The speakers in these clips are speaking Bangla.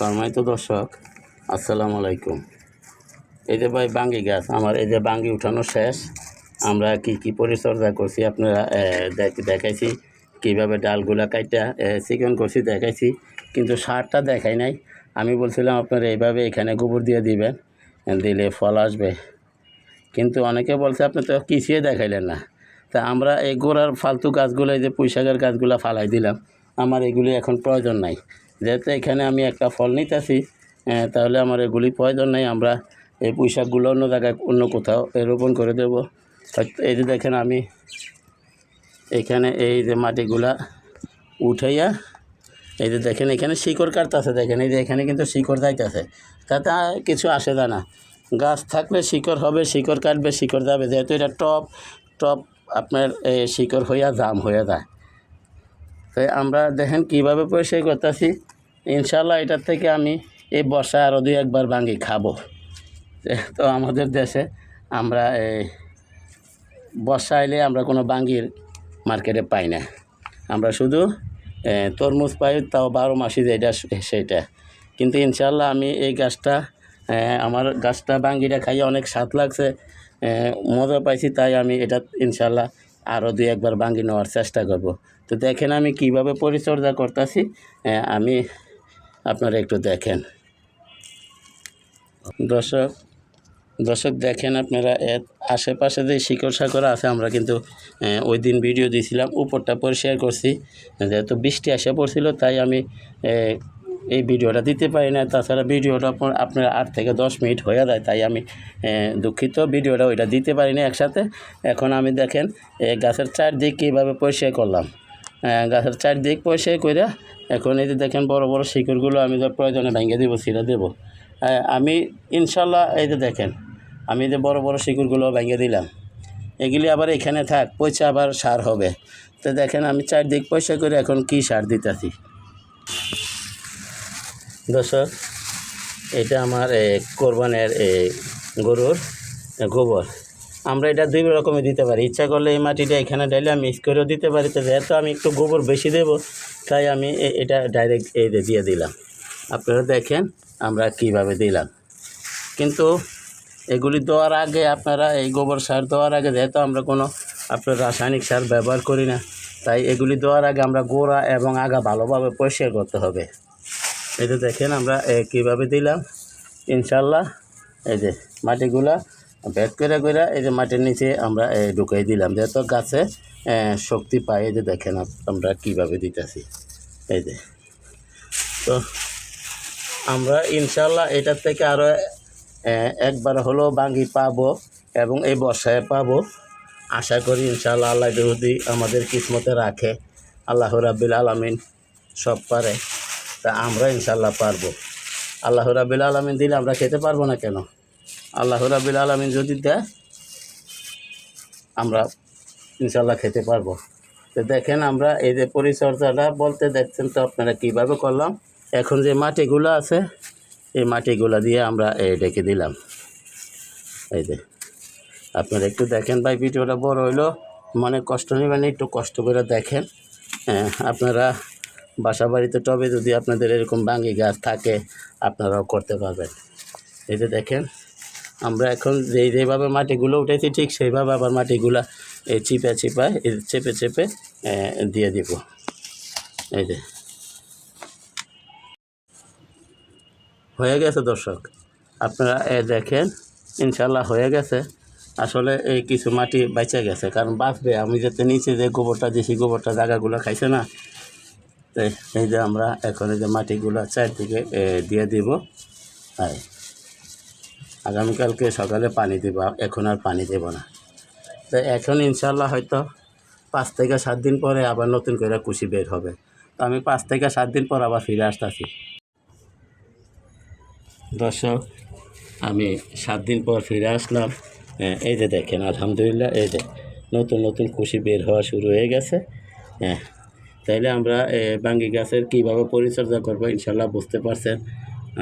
সম্মানিত দর্শক, আসসালামু আলাইকুম। এই যে ভাই বাঙ্গি গাছ, আমার এই যে বাঙ্গি উঠানো শেষ। আমরা কি কি পরিচর্যা করছি আপনারা দেখ- দেখাইছি। কীভাবে ডালগুলা কাইটা চিকন করছি দেখাইছি। কিন্তু সারটা দেখাই নাই। আমি বলছিলাম, আপনারা এইভাবে এখানে গোবর দিয়ে দিবেন, দিলে ফল আসবে। কিন্তু অনেকে বলছে, আপনি তো কিছুই দেখাইলেন না। তা আমরা এই গোড়ার ফালতু গাছগুলো, এই যে পুঁইশাকের গাছগুলো ফালাই দিলাম। আমার এগুলি এখন প্রয়োজন নাই। যেহেতু এখানে আমি একটা ফল নিতেছি তাহলে আমার এগুলি প্রয়োজন নেই, আমরা এই পুঁইশাকগুলো অন্য জায়গায়, অন্য কোথাও রোপণ করে দেব। এই যে দেখেন আমি এখানে এই যে মাটিগুলা উঠাইয়া, এই যে দেখেন এখানে শিকড় কাটতেছে, দেখেন এই যে এখানে কিন্তু শিকড় যাইতেছে, তাতে কিছু আসে না। গাছ থাকলে শিকড় হবে, শিকড় কাটবে, শিকড় যাবে, যেহেতু এটা টপ টপ আপনার শিকড় হইয়া জাম হয়ে যায়। তাই আমরা দেখেন কীভাবে পরিষ্কার করতেছি। ইনশাল্লাহ এটার থেকে আমি এই বর্ষায় আরও দুই একবার ভাঙ্গি খাব। তো আমাদের দেশে আমরা এই বর্ষা এলে আমরা কোনো বাঙ্গির মার্কেটে পাই না। আমরা শুধু তরমুজ পাই, তাও বারো মাসি যেটা সেটা। কিন্তু ইনশাল্লাহ আমি এই গাছটা আমার গাছটা বাঙ্গিটা খাইয়ে অনেক স্বাদ লাগছে। মজা পাইছি, তাই আমি এটা ইনশাল্লাহ আরও দুই একবার বাঙ্গি নেওয়ার চেষ্টা করব। তো দেখেন আমি কীভাবে পরিচর্যা করতেছি। আমি আপনারা একটু দেখেন। দর্শক দর্শক দেখেন আপনারা এর আশেপাশে যে শিকড় সাকড় আছে, আমরা কিন্তু ওই দিন ভিডিও দিয়েছিলাম উপরটা পরিষ্কার করছি। যেহেতু বৃষ্টি এসে পড়ছিল, তাই আমি এই ভিডিওটা দিতে পারি না। তাছাড়া ভিডিওটা আপনার আট থেকে দশ মিনিট হয়ে যায়, তাই আমি দুঃখিত। ভিডিওটা ওইটা দিতে পারি না একসাথে। এখন আমি দেখেন গাছের চারদিক কীভাবে পরিষ্কার করলাম। গাছের চারদিক পরিষ্কার করে এখন এই যে দেখেন বড় বড় শিকড়গুলো আমি প্রয়োজনে ভেঙে দেবো, ছিঁড়ে দেবো। আমি ইনশাল্লাহ এই যে দেখেন, আমি যে বড় বড় শিকড়গুলো ভেঙে দিলাম। এগুলি আবার এখানে থাক পয়সা আবার সার হবে। তো দেখেন আমি চারদিক পয়সা করে এখন কি সার দিতেছি। দর্শক, এটা আমার কোরবানের গরুর গোবর। আমরা এটা দুই রকমের দিতে পারি। ইচ্ছা করলে এই মাটিটা এখানে ডাইলে মিক্স করেও দিতে পারি। তো যেহেতু আমি একটু গোবর বেশি দেব, তাই আমি এটা ডাইরেক্ট এই দিয়ে দিলাম। আপনারা দেখেন আমরা কীভাবে দিলাম। কিন্তু এগুলি দেওয়ার আগে আপনারা এই গোবর সার দেওয়ার আগে, যেহেতু আমরা কোনো আপনার রাসায়নিক সার ব্যবহার করি না, তাই এগুলি দেওয়ার আগে আমরা গোড়া এবং আগা ভালোভাবে পরিষ্কার করতে হবে। এই যে দেখেন আমরা কীভাবে দিলাম? ইনশাল্লাহ এই যে মাটিগুলা ভেদ করে করে এই যে মাটির নিচে আমরা ঢুকাই দিলাম। যেহেতু গাছে শক্তি পাই এই যে দেখেন আমরা কীভাবে দিতেছি। এই যে, তো আমরা ইনশাল্লাহ এটার থেকে আরও একবার হলেও বাঙ্গি পাবো এবং এই বর্ষায় পাবো। আশা করি ইনশাল্লাহ আল্লাহ যদি আমাদের কিসমতে রাখে। আল্লাহ রাব্বিল আলমিন সব পারে। তা আমরা ইনশাল্লাহ পারব। আল্লাহ রাব্বিল আলমিন দিলে আমরা খেতে পারব না কেন? আল্লাহ রাব্বিল আলমিন যদি দেয়, আমরা ইনশাল্লাহ খেতে পারব। তো দেখেন আমরা এই যে পরিচর্যাটা বলতে দেখছেন তো আপনারা কীভাবে করলাম। এখন যে মাটিগুলো আছে, এই মাটিগুলো দিয়ে আমরা এই ডেকে দিলাম। এই যে, আপনারা একটু দেখেন ভাই, ভিডিওটা বড় হইল। মনে কষ্ট নেবেন, একটু কষ্ট করে দেখেন। হ্যাঁ আপনারা বাসা বাড়িতে টবে যদি আপনাদের এরকম বাঙ্গি গাছ থাকে, আপনারাও করতে পারবেন। এই যে দেখেন, আমরা এখন যেই যেভাবে মাটিগুলো উঠেছি, ঠিক সেইভাবে আবার মাটিগুলা এই চিপে এই চেপে চেপে দিয়ে দিব। এই যে। হয়ে গেছে দর্শক। আপনারা এ দেখেন ইনশাল্লাহ হয়ে গেছে। আসলে এই কিছু মাটি বেঁচে গেছে, কারণ বাঁচবে। আমি যাতে নিচে যে গোবরটা দিয়েছি গোবরটা জায়গাগুলো খাইছে না এই যে আমরা এখন এই যে মাটিগুলো চারদিকে দিয়ে দিব। হ্যাঁ আগামীকালকে সকালে পানি দেব এখন আর পানি দেব না। তো এখন ইনশাল্লাহ হয়তো পাঁচ থেকে সাত দিন পরে আবার নতুন করে কুশি বের হবে। তো আমি পাঁচ থেকে সাত দিন পর আবার ফিরে আসতেছি। দর্শক, আমি সাত দিন পর ফিরে আসলাম। এই যে দেখেন, আলহামদুলিল্লাহ, এই যে নতুন নতুন কুশি বের হওয়া শুরু হয়ে গেছে। হ্যাঁ তাইলে আমরা বাঙ্গি গাছের কীভাবে পরিচর্যা করব ইনশাল্লাহ বুঝতে পারছেন।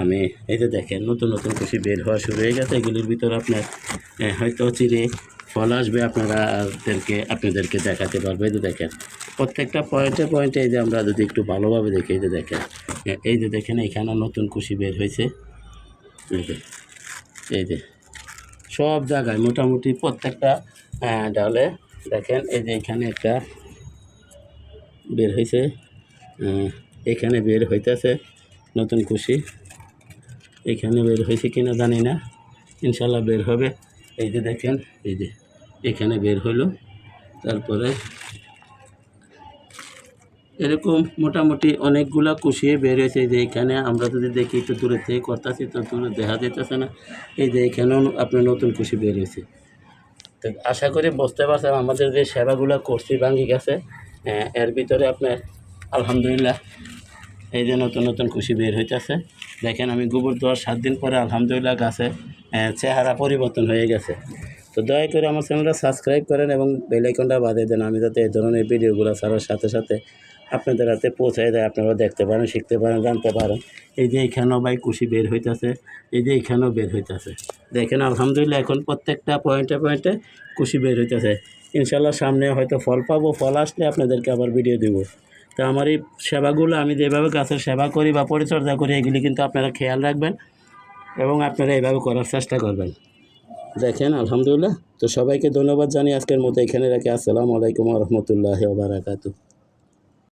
আমি এই যে দেখেন, নতুন নতুন কুশি বের হওয়া শুরু হয়ে গেছে। এগুলির ভিতর আপনার হয়তো চিরে ফল আসবে আপনারাদেরকে আপনাদেরকে দেখাতে পারব। এই যে দেখেন, প্রত্যেকটা পয়েন্টে পয়েন্টে এই যে আমরা যদি একটু ভালোভাবে দেখি, এই যে দেখেন এই যে দেখেন এখানে নতুন কুশি বের হয়েছে। এই যে এই যে, সব জায়গায় মোটামুটি প্রত্যেকটা ডালে দেখেন, এই যে এখানে একটা বের হয়েছে এখানে বের হইতেছে নতুন কুশি। এখানে বের হয়েছে কিনা জানি না। ইনশাল্লাহ বের হবে। এই যে দেখেন, এই যে এখানে বের হলো তারপরে এরকম মোটামুটি অনেকগুলা কুশিয়ে বের হয়েছে যে এখানে আমরা যদি দেখি একটু দূরে থেকে করতেছি, তো দূরে দেখা যেতেছে না। এই যে এখানেও আপনার নতুন কুশি বের হয়েছে তো আশা করি বুঝতে পারছেন, আমাদের যে সেবাগুলো করছি ভাঙ্গি গেছে। এর ভিতরে আপনার, আলহামদুলিল্লাহ, এই যে নতুন নতুন খুশি বের হইতেছে। দেখেন আমি গোবর দেওয়ার সাত দিন পরে আলহামদুলিল্লাহ গাছে চেহারা পরিবর্তন হয়ে গেছে। তো দয়া করে আমার চ্যানেলটা সাবস্ক্রাইব করেন এবং বেলাইকনটা বাজিয়ে দেন। আমি যাতে এই ধরনের ভিডিওগুলো ছাড়ার সাথে সাথে আপনাদের হাতে পৌঁছে দেয় আপনারা দেখতে পারেন, শিখতে পারেন, জানতে পারেন। এই যে এইখানেও ভাই কুশি বের হইতেছে, এই যে এইখানেও বের হইতেছে। দেখেন আলহামদুলিল্লাহ এখন প্রত্যেকটা পয়েন্টে পয়েন্টে কুশি বের হইতেছে। ইনশাল্লাহ সামনে হয়তো ফল পাবো, ফল আসলে আপনাদেরকে আবার ভিডিও দেবো। তো আমার এই সেবাগুলো, আমি যেভাবে গাছের সেবা করি বা পরিচর্যা করি, এগুলি কিন্তু আপনারা খেয়াল রাখবেন এবং আপনারা এভাবে করার চেষ্টা করবেন। দেখেন, আলহামদুলিল্লাহ। তো সবাইকে ধন্যবাদ জানিয়ে আজকের মতো এখানে রাখি। আসসালামু আলাইকুম রহমতুল্লাহ বারাকাতু